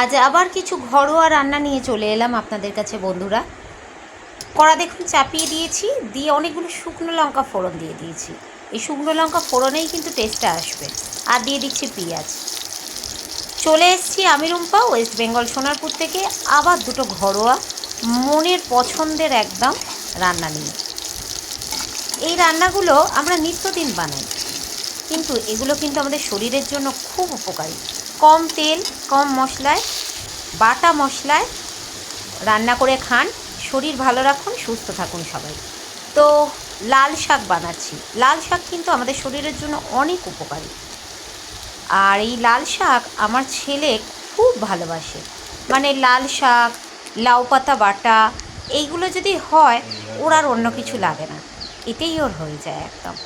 আজ আবার কিছু ঘরোয়া রান্না নিয়ে চলে এলাম আপনাদের কাছে, বন্ধুরা। কড়া দেখুন, চাপিয়ে দিয়েছি, দিয়ে অনেকগুলো শুকনো লঙ্কা ফোড়ন দিয়ে দিয়েছি। এই শুকনো লঙ্কা ফোড়নেই কিন্তু টেস্টটা আসবে। আর দিয়ে দিচ্ছি পেঁয়াজ। চলে এসেছি আমি রুম্পা ওয়েস্ট বেঙ্গল সোনারপুর থেকে আবার দুটো ঘরোয়া, মনের পছন্দের একদম রান্না নিয়ে। এই রান্নাগুলো আমরা নিত্যদিন বানাই। কিন্তু এগুলো কিন্তু আমাদের শরীরের জন্য খুব উপকারী। কম তেল, কম মশলায়, বাটা মশলায় রান্না করে খান, শরীর ভালো রাখুন, সুস্থ থাকুন সবাই। তো লাল শাক বানাচ্ছি। লাল শাক কিন্তু আমাদের শরীরের জন্য অনেক উপকারী। আর এই লাল শাক আমার ছেলে খুব ভালোবাসে। মানে লাল শাক, লাউ পাতা বাটা, এইগুলো যদি হয়, ওর আর অন্য কিছু লাগে না। এতেই ওর হয়ে যায় একদম।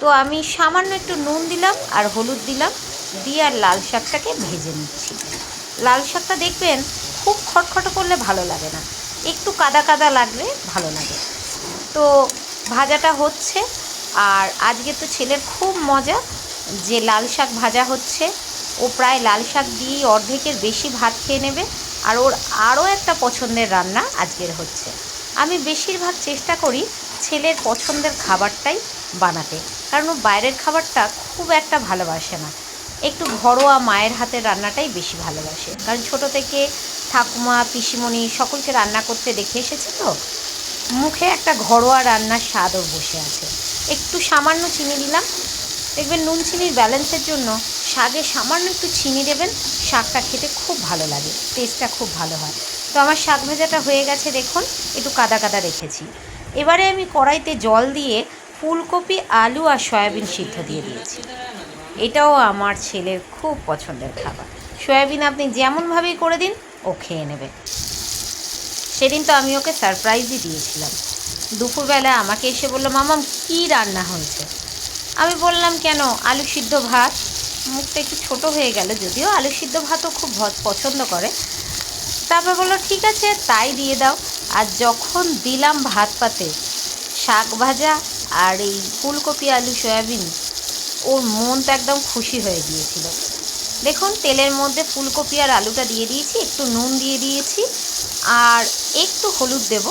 তো আমি সামান্য একটু নুন দিলাম আর হলুদ দিলাম, দিয়ে আর লাল শাকটাকে ভেজে নিচ্ছি। লাল শাকটা দেখবেন খুব খটখটো করলে ভালো লাগে না, একটু কাদা কাদা লাগলে ভালো লাগে। তো ভাজাটা হচ্ছে, আর আজকে তো ছেলের খুব মজা যে লাল শাক ভাজা হচ্ছে। ও প্রায় লাল শাক দিয়েই অর্ধেকের বেশি ভাত খেয়ে নেবে, আর ওর আরও একটা পছন্দের রান্না আজকের হচ্ছে। আমি বেশিরভাগ চেষ্টা করি ছেলের পছন্দের খাবারটাই বানাতে। কারণ ও বাইরের খাবারটা খুব একটা ভালোবাসে না। একটু ঘরোয়া মায়ের হাতের রান্নাটাই বেশি ভালোবাসে। কারণ ছোট থেকে ঠাকুমা, পিসিমণি সকলকে রান্না করতে দেখে এসেছে তো? মুখে একটা ঘরোয়া রান্নার স্বাদ ওর বসে আছে। একটু সামান্য চিনি দিলাম। দেখবেন নুন চিনির ব্যালেন্সের জন্য শাকে সামান্য একটু চিনি দেবেন, শাকটা খেতে খুব ভালো লাগে টেস্টটা খুব ভালো হয়। তো আমার শাক ভেজাটা হয়ে গেছে দেখুন, একটু কাদা কাদা রেখেছি। এবারে আমি কড়াইতে জল দিয়ে ফুলকপি, আলু আর সয়াবিন সিদ্ধ দিয়ে দিয়েছি। এটাও আমার ছেলের খুব পছন্দের খাবার। সয়াবিন আপনি যেমনভাবেই করে দিন, ও খেয়ে নেবে। সেদিন তো আমি ওকে সারপ্রাইজই দিয়েছিলাম। দুপুরবেলা আমাকে এসে বলল মামাম কী রান্না হয়েছে? আমি বললাম, কেন? আলু সিদ্ধ ভাত। মুখটা একটু ছোটো হয়ে গেল, যদিও আলু সিদ্ধ ভাতও খুব পছন্দ করে। তারপর বলল, ঠিক আছে, তাই দিয়ে দাও। আর যখন দিলাম ভাত পাতে শাক ভাজা আর এই ফুলকপি, আলু, সয়াবিন। ওর মন তো একদম খুশি হয়ে গিয়েছিল। দেখুন, তেলের মধ্যে ফুলকপি আর আলুটা দিয়ে দিয়েছি, একটু নুন দিয়ে দিয়েছি, আর একটু হলুদ দেব।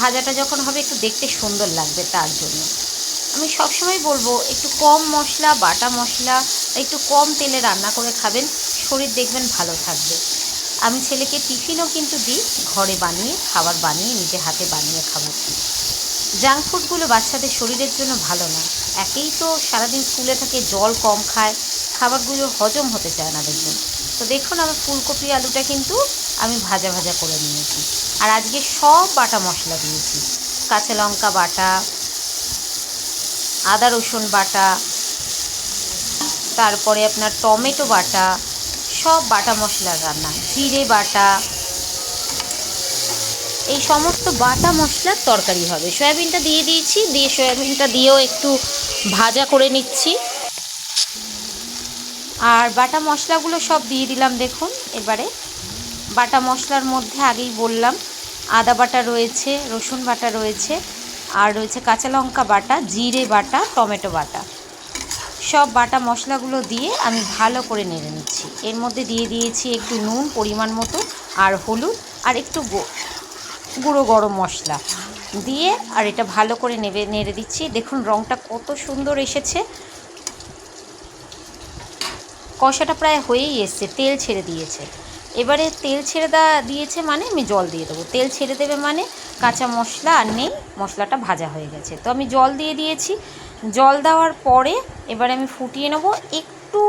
ভাজাটা যখন হবে একটু দেখতে সুন্দর লাগবে তার জন্য। আমি সবসময় বলব, একটু কম মশলা, বাটা মশলা, একটু কম তেলে রান্না করে খাবেন, শরীর দেখবেন ভালো থাকবে। আমি ছেলেকে টিফিনও কিন্তু দিই, ঘরে বানিয়ে, খাবার বানিয়ে, নিজে হাতে বানিয়ে দিই জাঙ্ক ফুডগুলো বাচ্চাদের শরীরের জন্য ভালো না। একেই তো সারাদিন স্কুলে থাকে জল কম খায়, খাবারগুলো হজম হতে চায় না দেখবেন। তো দেখুন আমার ফুলকপি আলুটা কিন্তু আমি ভাজা ভাজা করে নিয়েছি। আর আজকে সব বাটা মশলা দিয়েছি। কাঁচা লঙ্কা বাটা, আদা রসুন বাটা, তারপরে আপনার টমেটো বাটা, সব বাটা মশলার রান্না। জিরে বাটা এই সমস্ত বাটা মশলার তরকারি হবে। সয়াবিনটা দিয়ে দিয়েছি, দিয়ে সয়াবিনটা দিয়েও একটু ভাজা করে নিচ্ছি। আর বাটা মশলাগুলো সব দিয়ে দিলাম দেখুন এবারে। বাটা মশলার মধ্যে আগেই বললাম, আদা বাটা রয়েছে, রসুন বাটা রয়েছে, আর রয়েছে কাঁচা লঙ্কা বাটা, জিরে বাটা, টমেটো বাটা। সব বাটা মশলাগুলো দিয়ে আমি ভালো করে নেড়ে নিচ্ছি। এর মধ্যে দিয়ে দিয়েছি একটু নুন পরিমাণ মতো, আর হলুদ, আর একটু গুঁড়ো গরম মশলা দিয়ে, আর এটা ভালো করে নেবে, নেড়ে দিচ্ছি। দেখুন রঙটা কত সুন্দর এসেছে। কষাটা প্রায় হয়েই এসছে, তেল ছেড়ে দিয়েছে। এবারে তেল ছেড়ে দেওয়া দিয়েছে মানে আমি জল দিয়ে দেবো। তেল ছেড়ে দেবে মানে কাঁচা মশলা আর নেই, মশলাটা ভাজা হয়ে গেছে। তো আমি জল দিয়ে দিয়েছি। জল দেওয়ার পরে এবারে আমি ফুটিয়ে নেব। একটু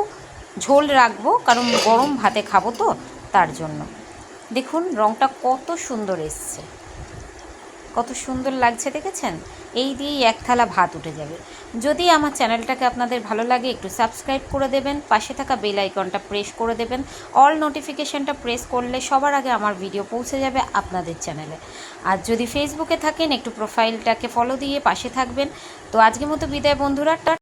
ঝোল রাখব, কারণ গরম ভাতে খাব তো, তার জন্য। দেখুন রঙটা কত সুন্দর এসছে। কত সুন্দর লাগছে, দেখেছেন? এই দিয়েই এক থালা ভাত উঠে যাবে। যদি আমার চ্যানেলটাকে আপনাদের ভালো লাগে, একটু সাবস্ক্রাইব করে দেবেন, পাশে থাকা বেল আইকনটা প্রেস করে দেবেন। অল নোটিফিকেশানটা প্রেস করলে সবার আগে আমার ভিডিও পৌঁছে যাবে আপনাদের চ্যানেলে। আর যদি ফেসবুকে থাকেন, একটু প্রোফাইলটাকে ফলো দিয়ে পাশে থাকবেন। তো আজকের মতো বিদায় বন্ধুরা